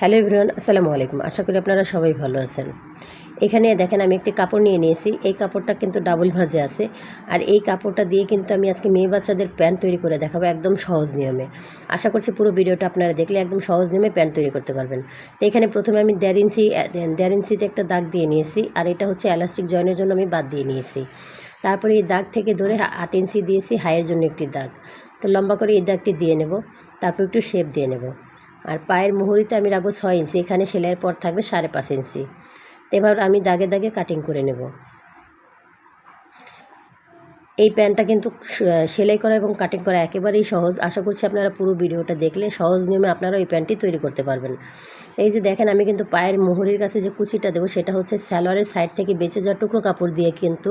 Hello everyone, আসসালামু আলাইকুম। আশা করি আপনারা সবাই ভালো আছেন। এখানে দেখেন আমি একটি কাপড় নিয়ে নিয়েছি। এই কাপড়টা কিন্তু ডাবল ভাজে আছে। আর এই কাপড়টা দিয়ে কিন্তু আমি আজকে মেয়ে বাচ্চাদের প্যান্ট তৈরি করে দেখাবো একদম সহজ নিয়মে। আশা করছি পুরো ভিডিওটা আপনারা দেখলে একদম সহজ নিয়মে প্যান্ট তৈরি করতে পারবেন। তো এখানে প্রথমে আমি দেড় ইঞ্চি দেড় ইঞ্চিতে একটা দাগ দিয়ে নিয়েছি। আর এটা হচ্ছে এলাস্টিক জয়েনের জন্য আমি বাদ দিয়ে নিয়েছি। তারপরে এই দাগ থেকে ধরে আট ইঞ্চি দিয়েছি, হাইয়ের জন্য একটি দাগ। তো লম্বা করে এই দাগটি দিয়ে নেব। তারপর একটু শেপ দিয়ে নেব। আর পায়ের মুহুরিতে আমি রাখব ছয় ইঞ্চি, এখানে সেলাইয়ের পর থাকবে সাড়ে পাঁচ ইঞ্চি। এবার আমি দাগে দাগে কাটিং করে নেব। এই প্যান্টটা কিন্তু সেলাই করা এবং কাটিং করা একেবারেই সহজ। আশা করছি আপনারা পুরো ভিডিওটা দেখলে সহজ নিয়মে আপনারা এই প্যান্টটি তৈরি করতে পারবেন। এই যে দেখেন, আমি কিন্তু পায়ের মোহরির কাছে যে কুচিটা দেবো, সেটা হচ্ছে স্যালোয়ারের সাইড থেকে বেঁচে যাওয়া টুকরো কাপড় দিয়ে কিন্তু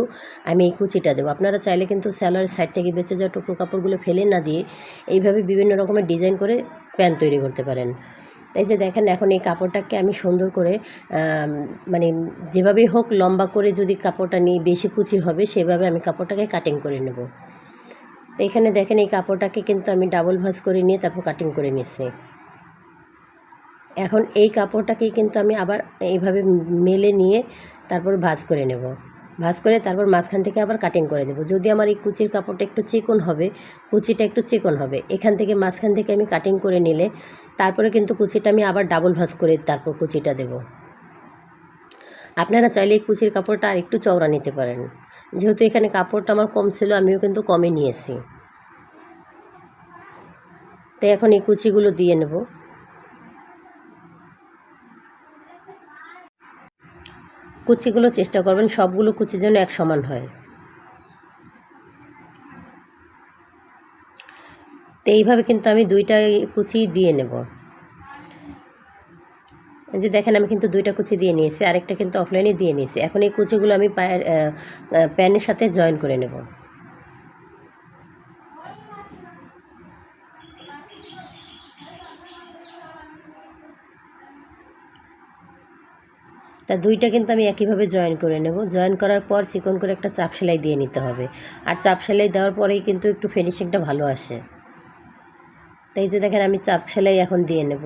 আমি এই কুচিটা দেবো। আপনারা চাইলে কিন্তু স্যালোয়ারের সাইড থেকে বেঁচে যাওয়া টুকরো কাপড়গুলো ফেলে না দিয়ে এইভাবে বিভিন্ন রকমের ডিজাইন করে প্যান্ট তৈরি করতে পারেন। এই যে দেখেন এখন এই কাপড়টাকে আমি সুন্দর করে মানে যেভাবে হোক লম্বা করে যদি কাপড়টা নিই, বেশি কুচি হবে, সেভাবে আমি কাপড়টাকে কাটিং করে নেব। তো এখানে দেখেন এই কাপড়টাকে কিন্তু আমি ডাবল ভাঁজ করে নিয়ে তারপর কাটিং করে নিচ্ছি। এখন এই কাপড়টাকেই কিন্তু আমি আবার এইভাবে মেলে নিয়ে তারপর ভাঁজ করে নেব। ভাঁজ করে তারপর মাঝখান থেকে আবার কাটিং করে দেবো। যদি আমার এই কুচির কাপড়টা একটু চিকন হবে, কুচিটা একটু চিকন হবে, এখান থেকে মাঝখান থেকে আমি কাটিং করে নিলে তারপরে কিন্তু কুচিটা আমি আবার ডাবল ভাঁজ করে তারপর কুচিটা দেব। আপনারা চাইলে এই কুচির কাপড়টা আর একটু চওড়া নিতে পারেন। যেহেতু এখানে কাপড়টা আমার কম ছিল, আমিও কিন্তু কমে নিয়েছি। তাই এখন এই কুচিগুলো দিয়ে নেব। কুচিগুলো চেষ্টা করবেন, সবগুলো কুচি যেন এক সমান হয়। তো এইভাবে কিন্তু আমি দুইটা কুচি দিয়ে নেব। যে দেখেন, আমি কিন্তু দুইটা কুচি দিয়ে নিয়েছি, আরেকটা কিন্তু অফলাইনে দিয়ে নিয়েছি। এখন এই কুচিগুলো আমি পায়ের প্যানের সাথে জয়েন করে নেব। তা দুইটা কিন্তু আমি একইভাবে জয়েন করে নেব। জয়েন করার পর চিকন করে একটা চাপ সেলাই দিয়ে নিতে হবে। আর চাপ সেলাই দেওয়ার পরেই কিন্তু একটু ফিনিশিংটা ভালো আসে। তাই যে দেখেন, আমি চাপ সেলাই এখন দিয়ে নেব।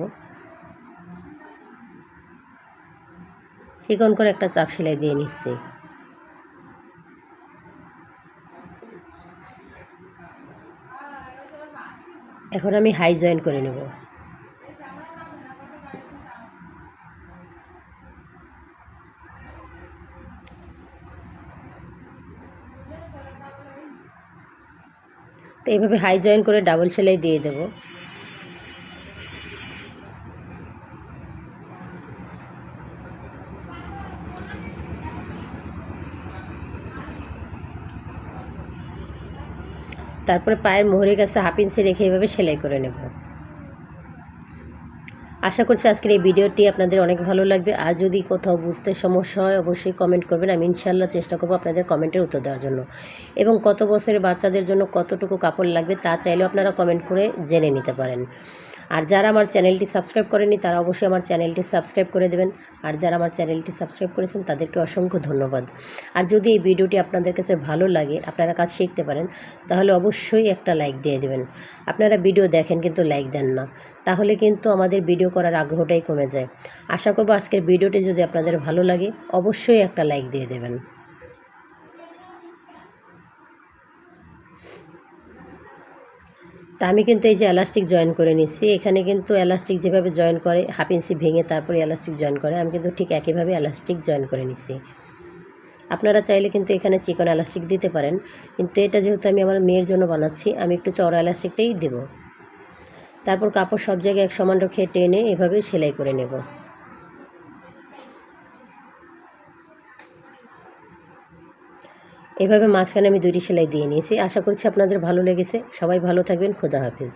চিকন করে একটা চাপ সেলাই দিয়ে নিচ্ছি। এখন আমি হাই জয়েন করে নেব। তো এইভাবে হাই জয়েন করে ডাবল সেলাই দিয়ে দেব। তারপরে পায়ের মোহরের কাছে হাফ ইঞ্চি রেখে এইভাবে সেলাই করে নেব। আশা করছি আজকের এই ভিডিওটি আপনাদের অনেক ভালো লাগবে। আর যদি কোথাও বুঝতে সমস্যা হয়, অবশ্যই কমেন্ট করবেন। আমি ইনশাল্লাহ চেষ্টা করব আপনাদের কমেন্টের উত্তর দেওয়ার জন্য। এবং কত বছরের বাচ্চাদের জন্য কতটুকু কাপড় লাগবে তা চাইলেও আপনারা কমেন্ট করে জেনে নিতে পারেন। আর যারা আমার চ্যানেলটি সাবস্ক্রাইব করেনি তারা অবশ্যই আমার চ্যানেলটি সাবস্ক্রাইব করে দেবেন। আর যারা আমার চ্যানেলটি সাবস্ক্রাইব করেছেন, তাদেরকে অসংখ্য ধন্যবাদ। আর যদি এই ভিডিওটি আপনাদের কাছে ভালো লাগে, আপনারা কাজ শিখতে পারেন, তাহলে অবশ্যই একটা লাইক দিয়ে দেবেন। আপনারা ভিডিও দেখেন কিন্তু লাইক দেন না। তাহলে কিন্তু আমাদের ভিডিও করার আগ্রহটাই কমে যায়। আশা করব আজকের ভিডিওটি যদি আপনাদের ভালো লাগে, অবশ্যই একটা লাইক দিয়ে দেবেন। তা আমি কিন্তু এই যে এলাস্টিক জয়েন করে নিচ্ছি এখানে কিন্তু এলাস্টিক যেভাবে জয়েন করে হাফ ইঞ্চি ভেঙে তারপরে এলাস্টিক জয়েন করে, আমি কিন্তু ঠিক একইভাবে এলাস্টিক জয়েন করে নিচ্ছি আপনারা চাইলে কিন্তু এখানে চিকন এলাস্টিক দিতে পারেন। কিন্তু এটা যেহেতু আমি আমার মেয়ের জন্য বানাচ্ছি, আমি একটু চড়া এলাস্টিকটাই দেব। তারপর কাপড় সব জায়গায় এক সমান রেখে টেনে এভাবে সেলাই করে নেব। এভাবে মাঝখানে আমি দুটি সেলাই দিয়ে নিয়েছি। আশা করছি আপনাদের ভালো লেগেছে। সবাই ভালো থাকবেন। খোদা হাফিজ।